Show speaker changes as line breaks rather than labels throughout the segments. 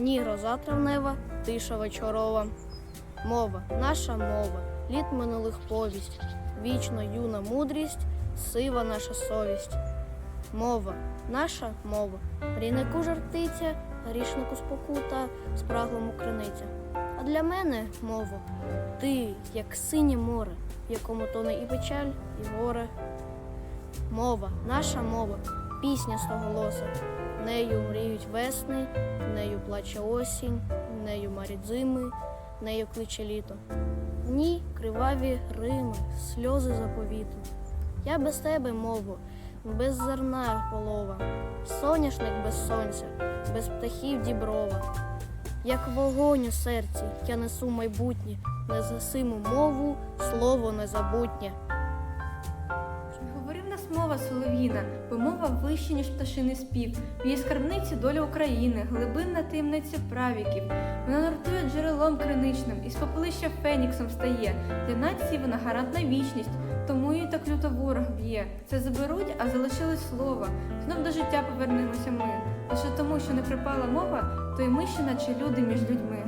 кольорова, ні гроза травнева, тиша вечорова. Мова, наша мова, літ минулих повість, вічно юна мудрість, сива наша совість. Мова, наша мова, рінику жартиця, грішнику спокута, спраглому криниця. А для мене мова, ти, як синє море, в якому тоне і печаль, і горе. Мова, наша мова, пісня стоголоса. Нею мріють весни, нею плаче осінь, нею марять зими, нею кличе літо. Дні криваві Рими, сльози заповіту. Я без тебе мову, без зерна полова, соняшник без сонця, без птахів діброва. Як вогонь у серці, я несу майбутнє, незасиму мову, слово незабутнє.
Мова солов'їна, бо мова вище, ніж пташиний спів. В її скарбниці доля України, глибинна таємниця правіків. Вона нартує джерелом криничним, із попелища феніксом стає. Для нації вона гарантна вічність, тому її так люто ворог б'є. Це заберуть, а залишилось слово. Знов до життя повернемося ми. Лише тому, що не припала мова, то й ми ще наче люди між людьми.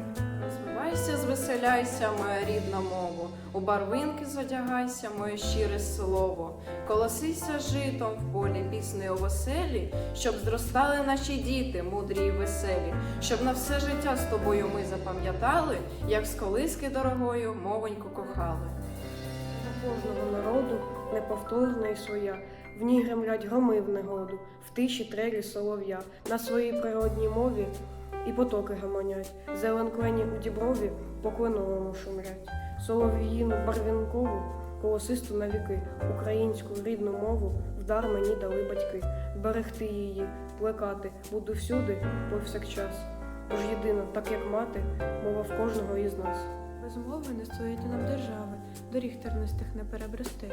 Розвивайся, звеселяйся, моя рідна мова, у барвинки зодягайся, моє щире слово, колосися житом в полі пісни у веселі, щоб зростали наші діти, мудрі і веселі, щоб на все життя з тобою ми запам'ятали, як з колиски дорогою мовоньку кохали.
На кожного народу неповторна і своя. В ній гремлять громи в негоду, в тиші трелі солов'я. На своїй природній мові і потоки гомонять. Зелен клені у діброві по кленовому шумлять. Солов'їну барвінкову, колосисту на віки, українську рідну мову вдар мені дали батьки. Берегти її, плекати, буду всюди, повсякчас. Бо ж єдина, так як мати, мова в кожного із нас.
Без мови не стоїть нам держави, доріг тернистих не перебрести.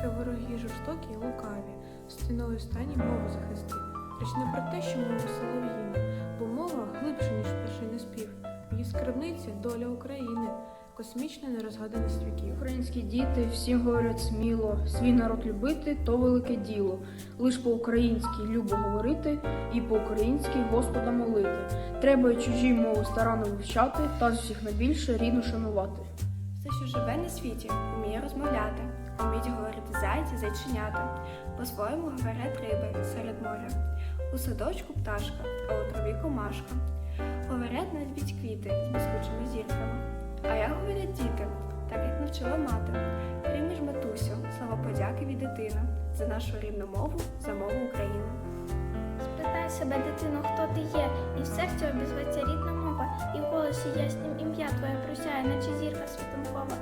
Хай вороги жорстокі й лукаві, стіною стані мову захисти. Річ не про те, що мова солов'їна, бо мова глибше, ніж пташиний спів. В її скарбниці доля України, космічна нерозгаданість віків.
Українські діти всім говорять сміло, свій народ любити то велике діло. Лиш по-українськи любо говорити і по-українськи Господа молити. Треба й чужі мови старанно вивчати та з усіх найбільше рідну шанувати.
Все, що живе на світі, вміє розмовляти, вміють говорити зайці, зайченята. По-своєму говорять риби серед моря. У садочку пташка, а у траві комашка. Говорять навіть квіти з блискучими зірками. А як говорять діти, так як навчила мати. Прийми ж матусю, слова подяки від дитини за нашу рідну мову, за мову України.
Спитай себе, дитино, хто ти є, і в серці обізветься рідна мова, і в голосі яснім ім'я твоє просяє, наче зірка світанкова.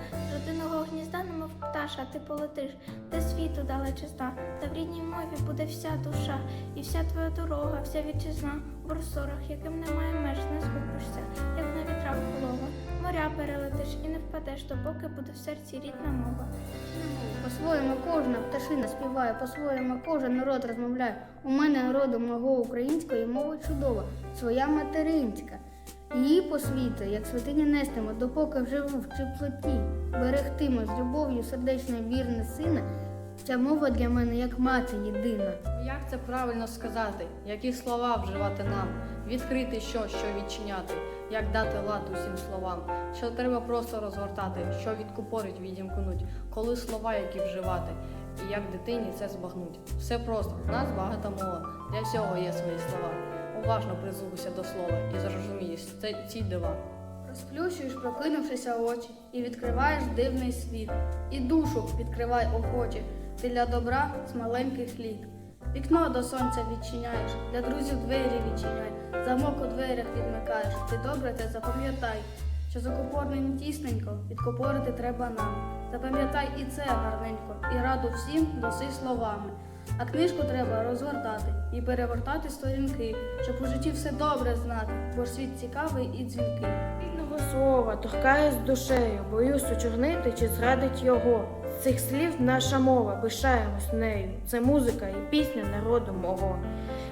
Пташа, ти полетиш, де світу далече зна, та в рідній мові буде вся душа, і вся твоя дорога, вся вітчизна, в просторах, яким немає меж, не згубишся, як на вітрах полова. Моря перелетиш і не впадеш, допоки буде в серці рідна мова.
По-своєму кожна пташина співає, по-своєму кожен народ розмовляє. У мене народу мого української мова чудова, своя материнська. Її посвіти, як святиня нестимо, допоки живу в чиплоті. Берегтимо з любов'ю сердечної вірне сина. Ця мова для мене як мати єдина.
Як це правильно сказати? Які слова вживати нам? Відкрити що, що відчиняти? Як дати лад усім словам? Що треба просто розгортати, що відкупорить, відімкнуть, коли слова які вживати, і як дитині це збагнуть. Все просто, в нас багата мова, для всього є свої слова. Уважно прислухайся до слова і зрозумієш це ці дива.
Розплющуєш, прокинувшися очі, і відкриваєш дивний світ, і душу відкривай охоче, ти для добра з маленьких літ. Вікно до сонця відчиняєш, для друзів двері відчиняй, замок у дверях відмикаєш. Ти добре це запам'ятай, що закупорним тісненько відкопорити треба нам. Запам'ятай і це гарненько, і раду всім доси словами. А книжку треба розгортати і перевертати сторінки, щоб у житті все добре знати, бо світ цікавий і дзвінкий.
Рідного слова торкаюсь душею, боюсь очорнити чи зрадить його. З цих слів наша мова, пишаємось нею. Це музика і пісня народу мого.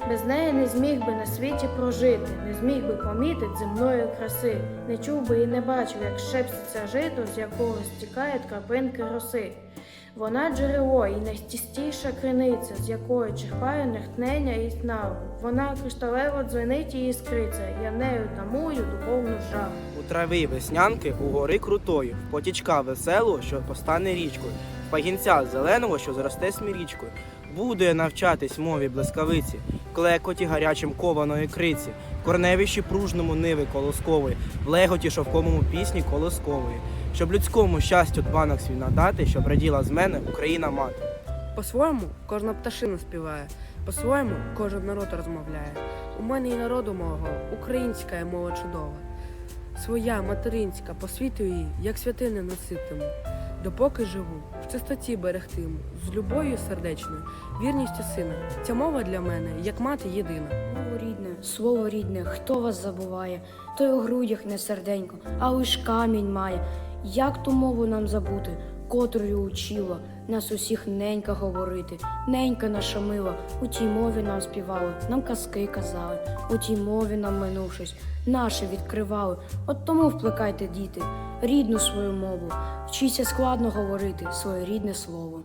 Без неї не зміг би на світі прожити, не зміг би помітити земної краси, не чув би і не бачив, як шепчеться жито, з якого стікають крапинки роси.
Вона джерело і найчистіша криниця, з якої черпає натхнення і снагу. Вона кришталево дзвенить і іскриться, я нею тамую духовну жагу.
У трави веснянки, у гори крутої, в потічка веселого, що постане річкою, в пагінця зеленого, що зросте смірічкою. Буду я навчатись мові блискавиці, клекоті гарячим кованої криці, в корневищі пружному ниви колоскової, в леготі шовковому пісні колоскової, щоб людському щастю дбанок свій надати, щоб раділа з мене Україна мати.
По-своєму кожна пташина співає, по-своєму кожен народ розмовляє. У мене і народу мого українська є мова чудова. Своя материнська, по світу її, як святини носитиму. Допоки живу, в чистоті берегтиму, з любов'ю сердечною, вірністю сина. Ця мова для мене, як мати єдина.
Слово рідне, слово рідне, хто вас забуває, той у грудях не серденько, а лиш камінь має. Як ту мову нам забути, котрою учила нас усіх ненька говорити, ненька наша мила, у тій мові нам співали, нам казки казали, у тій мові нам минувшись, наше відкривали. От тому вплекайте, діти, рідну свою мову, вчіться складно говорити своє рідне слово.